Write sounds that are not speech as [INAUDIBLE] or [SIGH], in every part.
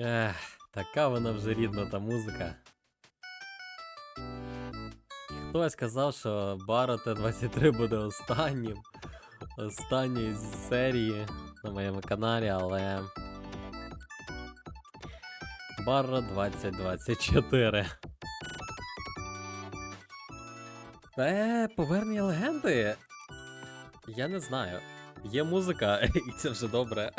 Ех, така вона вже рідна та музика. Хтось сказав, що Бара Т-23 буде останнім. Останньої серії на моєму каналі, але. Барра 2024. Це повернення легенди. Я не знаю. Є музика, [LAUGHS] і це вже добре.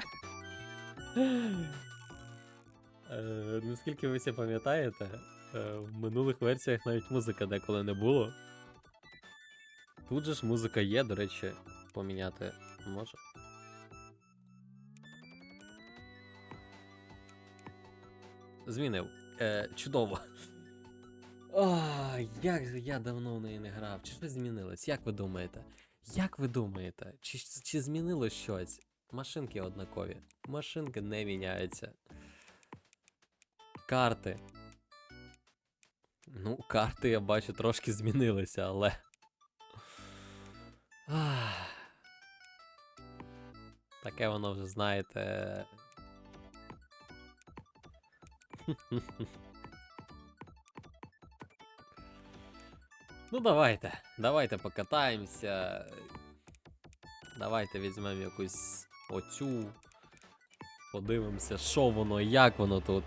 Е, наскільки ви всі пам'ятаєте, е, в минулих версіях навіть музика деколи не було. Тут же ж музика є, до речі, поміняти може. Змінив. Е, чудово. А, як же я давно в неї не грав. Чи щось змінилось? Як ви думаєте? Як ви думаєте? Чи, чи змінилось щось? Машинки однакові. Машинки не міняються. Карти. Ну, карти я бачу трошки змінилися, але. Таке воно вже, знаєте. Ну, давайте. Давайте покатаємося. Давайте візьмемо якусь оцю. Подивимося, що воно, як воно тут.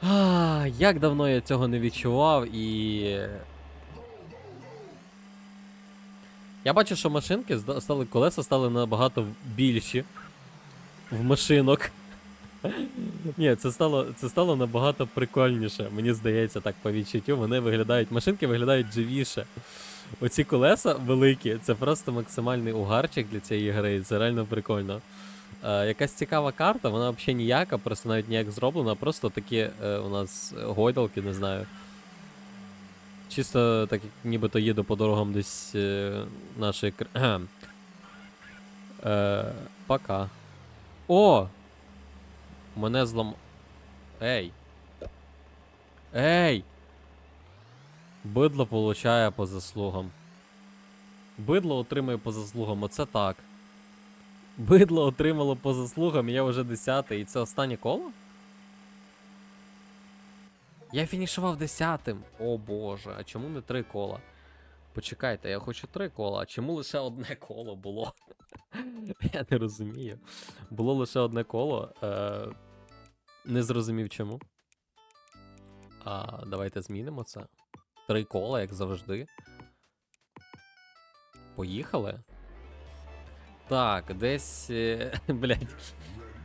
А, як давно я цього не відчував і. Я бачу, що машинки стали колеса стали набагато більші в машинок. [LAUGHS] Ні, це стало, це стало набагато прикольніше. Мені здається, так по відчуттю. Вони виглядають. Машинки виглядають живіше. Оці колеса великі, це просто максимальний угарчик для цієї гри, це реально прикольно. Е, якась цікава карта, вона взагалі ніяка, просто навіть ніяк зроблена, просто такі е, у нас гойдалки, не знаю. Чисто так як нібито їду по дорогам десь е, нашої кр... [CLEARS THROAT] Е, пока. О! Мене злам. Ей! Ей! Бидло получає по заслугам. Бидло отримує по заслугам, оце так. Бидло отримало по заслугам, я вже десятий, і це останнє коло? Я фінішував десятим. О боже, а чому не три кола? Почекайте, я хочу три кола, а чому лише одне коло було? [LAUGHS] я не розумію. Було лише одне коло. Е... Не зрозумів чому. А, давайте змінимо це. Три кола, як завжди. Поїхали. Так, десь. е, [LAUGHS] Блять.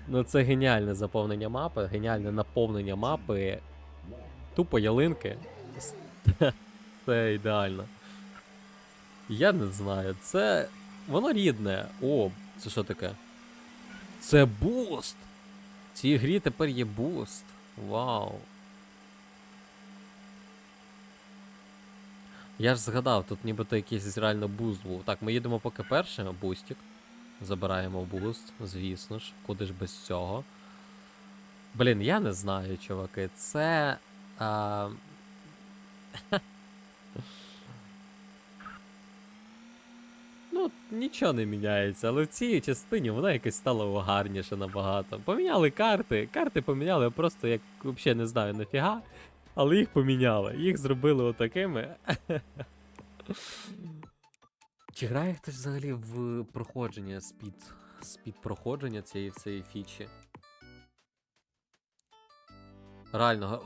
Ну це геніальне заповнення мапи, геніальне наповнення мапи. Тупо ялинки. [LAUGHS] Це ідеально. Я не знаю, це. Воно рідне. О, це що таке? Це буст! В цій грі тепер є буст. Вау. Я ж згадав, тут нібито якийсь реально буст був. Так, ми їдемо поки перше, бустик. Забираємо буст, звісно ж, куди ж без цього. Блін, я не знаю, чуваки. Це. А... [LAUGHS] ну, нічого не міняється, але в цій частині вона якось стала гарніше набагато. Поміняли карти. Карти поміняли просто як взагалі не знаю нафіга. Але їх поміняли. Їх зробили отакими. [LAUGHS] Чи грає хтось взагалі в проходження спід, спід проходження цієї цієї фічі? Реально.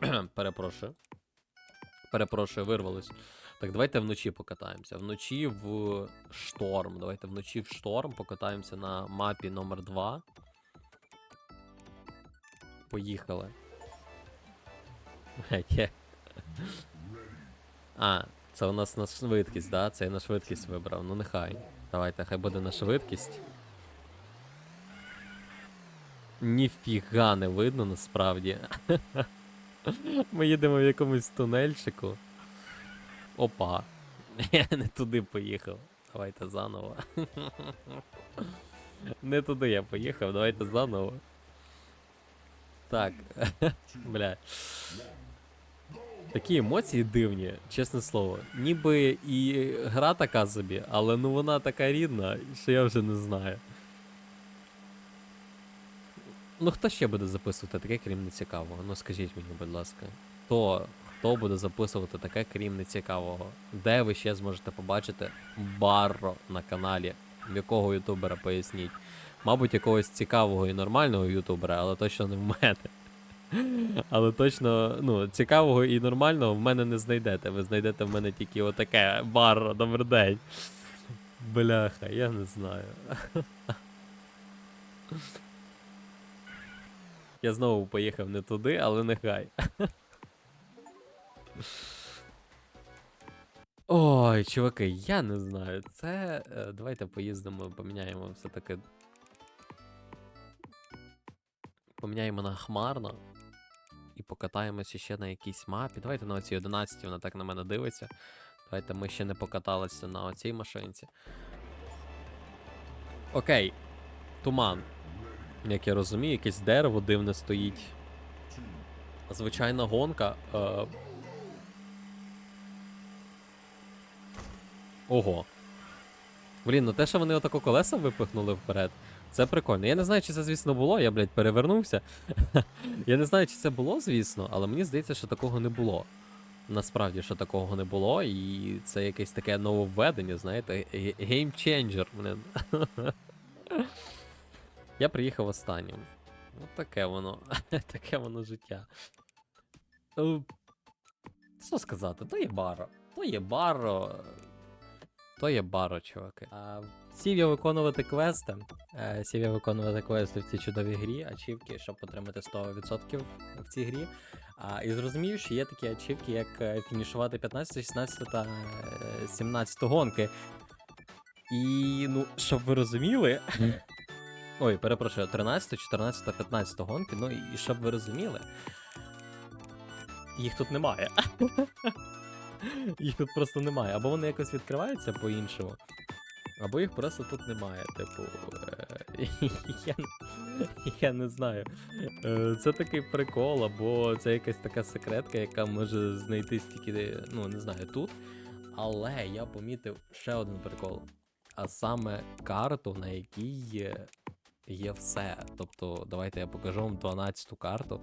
[COUGHS] Перепрошую. Перепрошую, вирвалось. Так, давайте вночі покатаємося. Вночі в шторм. Давайте вночі в шторм покатаємося на мапі номер 2. Поїхали. [LAUGHS] А, це у нас на швидкість, да? Це я на швидкість вибрав. Ну нехай. Давайте, хай буде на швидкість. Ніфіга не видно насправді. [LAUGHS] Ми їдемо в якомусь тунельчику. Опа. [LAUGHS] Я не туди поїхав. Давайте заново. [LAUGHS] Не туди я поїхав, давайте заново. Так. Бля. Такі емоції дивні, чесне слово. Ніби і гра така собі, але ну вона така рідна, що я вже не знаю. Ну, хто ще буде записувати таке, крім нецікавого? Ну скажіть мені, будь ласка. Хто хто буде записувати таке, крім нецікавого? Де ви ще зможете побачити барро на каналі? в Якого ютубера поясніть? Мабуть, якогось цікавого і нормального ютубера, але точно не в мене. Але точно, ну, цікавого і нормального в мене не знайдете. Ви знайдете в мене тільки отаке барро, добрий день. Бляха, я не знаю. Я знову поїхав не туди, але нехай. Ой, чуваки, я не знаю. Це. е, Давайте поїздимо, поміняємо все-таки. Поміняємо на хмарно. Покатаємося ще на якійсь мапі. Давайте на оцій 11 вона так на мене дивиться. Давайте ми ще не покаталися на оцій машинці. Окей. Туман. Як я розумію, якесь дерево дивне стоїть. Звичайна гонка. Е... Ого. Блін, ну те, що вони отако колеса випихнули вперед, це прикольно. Я не знаю, чи це, звісно, було, я, блядь, перевернувся. [LAUGHS] я не знаю, чи це було, звісно, але мені здається, що такого не було. Насправді, що такого не було, і це якесь таке нововведення, знаєте, геймченджер. [LAUGHS] Я приїхав останнім. Ну, таке воно. [LAUGHS] таке воно життя. Е, Що сказати? То є баро. То є баро. То є баро, чуваки. Сів я виконувати квести. Е, сів я виконувати квести в цій чудовій грі, ачівки, щоб отримати 100% в цій грі. А, і зрозумів, що є такі ачівки, як е, фінішувати 15, 16 та е, 17 гонки. І, ну, щоб ви розуміли. [LAUGHS] Ой, перепрошую, 13, 14, 15 гонки. Ну і щоб ви розуміли. Їх тут немає. [LAUGHS] їх тут просто немає. Або вони якось відкриваються по-іншому. Або їх просто тут немає. Типу. е, [LAUGHS] я, я не знаю. Е, Це такий прикол, або це якась така секретка, яка може знайтись тільки, ну, не знаю, тут. Але я помітив ще один прикол. А саме карту, на якій є, є все. Тобто, давайте я покажу вам 12-ту карту.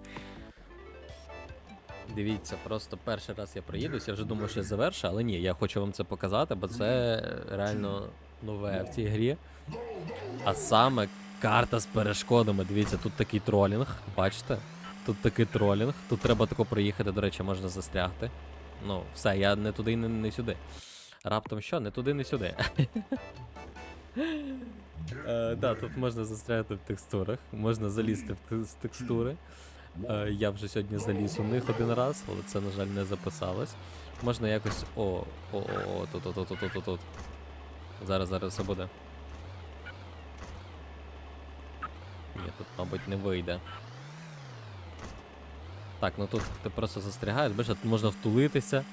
Дивіться, просто перший раз я проїдусь, я вже думав, що я завершу, але ні, я хочу вам це показати, бо це реально нове в цій грі. А саме карта з перешкодами. Дивіться, тут такий тролінг, бачите? Тут такий тролінг, тут треба тако проїхати, до речі, можна застрягти. Ну, все, я не туди, не, не сюди. Раптом що? Не туди, не сюди. Е, да, тут можна застрягти в текстурах, можна залізти в текстури. Е, я вже сьогодні заліз у них один раз, але це, на жаль, не записалось. Можна якось. О, о, о, тут, тут, тут, тут, тут. Зараз, зараз все буде. Ні, тут, мабуть, не вийде. Так, ну тут ти просто застрягаєш, бачиш, тут можна втулитися.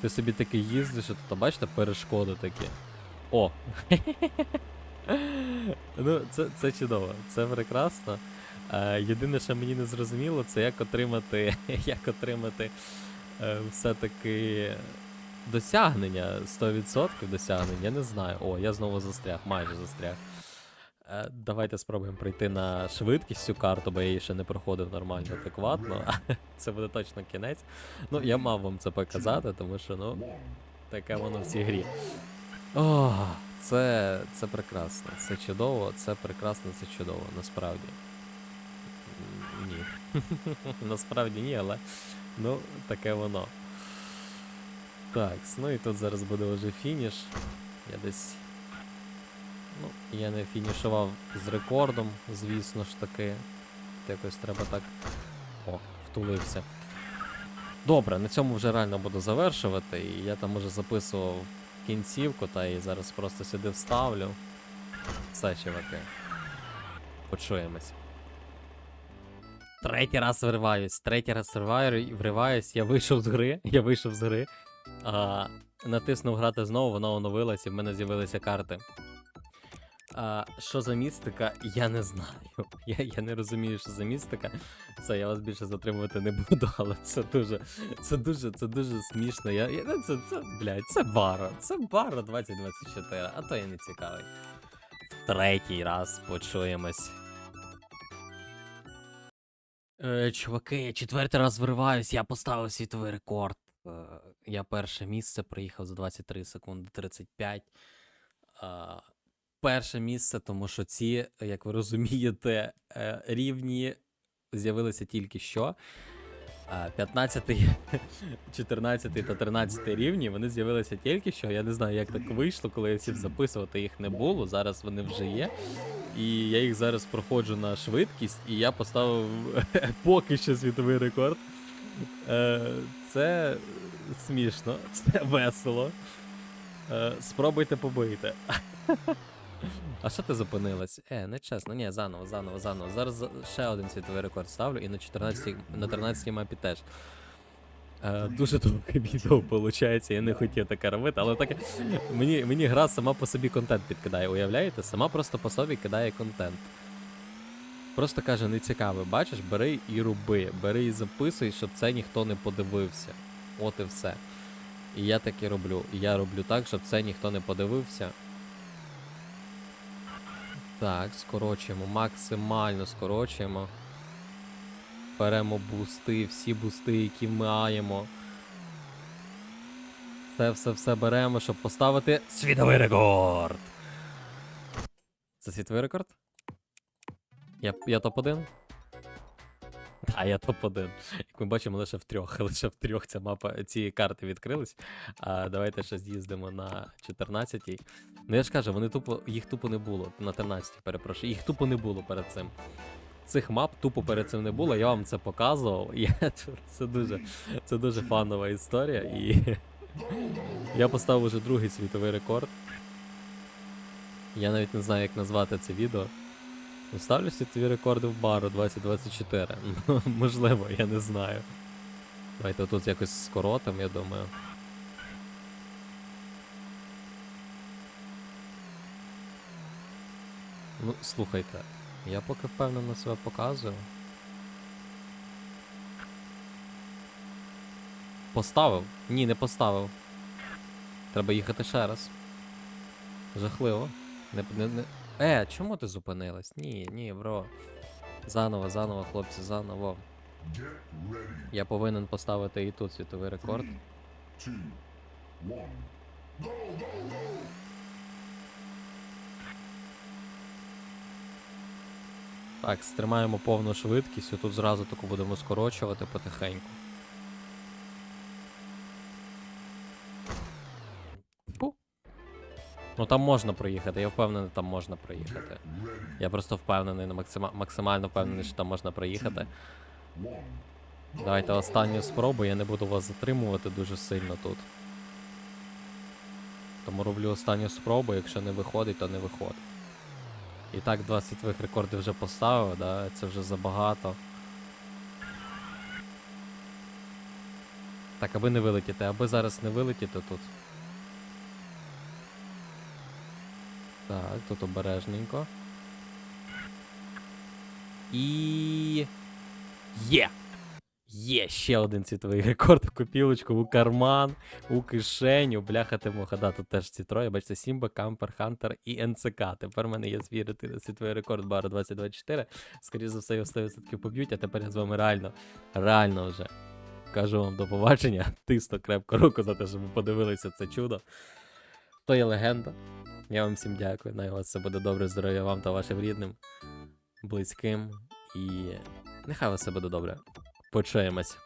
Ти собі таки їздиш, і тут, бачите, перешкоди такі. О! [LAUGHS] ну, це, це чудово, це прекрасно. Е, єдине, що мені не зрозуміло, це як отримати, [LAUGHS] як отримати е, все-таки досягнення, 100% досягнення, я не знаю. О, я знову застряг, майже застряг. Е, давайте спробуємо пройти на швидкість цю карту, бо я її ще не проходив нормально, адекватно. [LAUGHS] це буде точно кінець. Ну, я мав вам це показати, тому що, ну, таке воно в цій грі. О, це, це прекрасно, це чудово, це прекрасно, це чудово, насправді. Ні. [LAUGHS] насправді ні, але ну, таке воно. Так, ну і тут зараз буде вже фініш. Я десь. Ну, я не фінішував з рекордом, звісно ж таки. Тут якось треба так. О, втулився. Добре, на цьому вже реально буду завершувати. І я там уже записував кінцівку, та і зараз просто сюди вставлю. Все, чуваки. Почуємось. Третій раз вриваюсь, третій раз вриваю, вриваюсь, я вийшов з гри, я вийшов з гри. А, натиснув грати знову, вона оновилась і в мене з'явилися карти. А, що за містика, я не знаю. [LAUGHS] Я, я не розумію, що за містика. Це я вас більше затримувати не буду, [LAUGHS] але це дуже, це дуже, це дуже смішно. Я, я, ну, це, це, блядь, це баро. Це баро 2024, а то я не цікавий. В третій раз почуємось. Е, чуваки, я четвертий раз вириваюсь, я поставив світовий рекорд. Я перше місце проїхав за 23 секунди 35. Е, перше місце, тому що ці, як ви розумієте, е, рівні з'явилися тільки що. Е, 15, 14 та 13 рівні вони з'явилися тільки що. Я не знаю, як так вийшло, коли я сів записувати, їх не було. Зараз вони вже є. І я їх зараз проходжу на швидкість, і я поставив [LAUGHS] поки що світовий рекорд. Е, Це смішно, [LAUGHS] це весело. Е, Спробуйте побити. А що ти зупинилась? Е, не чесно, ні, заново, заново, заново. Зараз ще один світовий рекорд ставлю і на 14 на 13 мапі теж. Е, дуже довге відео виходить, я не хотів таке робити, але таке. Мені, мені гра сама по собі контент підкидає, уявляєте? Сама просто по собі кидає контент. Просто каже, не цікаво, бачиш, бери і руби, бери і записуй, щоб це ніхто не подивився. От і все. І я так і роблю. І я роблю так, щоб це ніхто не подивився. Так, скорочуємо, максимально скорочуємо. Беремо бусти, всі бусти, які маємо. Це все все беремо, щоб поставити світовий рекорд. Це світовий рекорд? Я, я топ-1? А, я топ-1. Як ми бачимо, лише в трьох. Лише в трьох ця мапа, ці карти відкрились. А давайте ще з'їздимо на 14-й. Ну я ж кажу, вони тупо, їх тупо не було. На 13-й, перепрошую. Їх тупо не було перед цим. Цих мап тупо перед цим не було, я вам це показував. Я, це, дуже, це дуже фанова історія. І я поставив уже другий світовий рекорд. Я навіть не знаю, як назвати це відео. Ну, Ставлю світові рекорди в бару 2024. [LAUGHS] Ну, можливо, я не знаю. Давайте тут якось скоротим, я думаю. Ну, слухайте, я поки впевнено себе показую. Поставив? Ні, не поставив. Треба їхати ще раз. Жахливо. Не, не, не... Е, чому ти зупинилась? Ні, ні, бро. Заново, заново, хлопці, заново. Я повинен поставити і тут світовий рекорд. Так, стримаємо повну швидкість, і тут зразу таку будемо скорочувати потихеньку. Ну там можна проїхати, я впевнений, там можна проїхати. Я просто впевнений, максима... максимально впевнений, що там можна проїхати. Давайте останню спробу, я не буду вас затримувати дуже сильно тут. Тому роблю останню спробу, якщо не виходить, то не виходить. І так, два світових рекорди вже поставив, да? це вже забагато. Так, аби не вилетіти, аби зараз не вилетіти тут. Так, тут обережненько. І. Є! Є ще один світовий рекорд в копілочку, у карман, у кишеню. Бляха тимоха. Да, тут теж ці троє. Бачите, Сімба, Кампер, Хантер і НЦК. Тепер в мене є свій світовий рекорд бару 2024. Скоріше за все, його 100% поб'ють, а тепер я з вами реально, реально вже кажу вам до побачення. Тисну крепко руку за те, що ви подивилися це чудо. То є легенда. Я вам всім дякую. Най вас все буде добре, здоров'я вам та вашим рідним, близьким. І нехай вас все буде добре. Почуємось.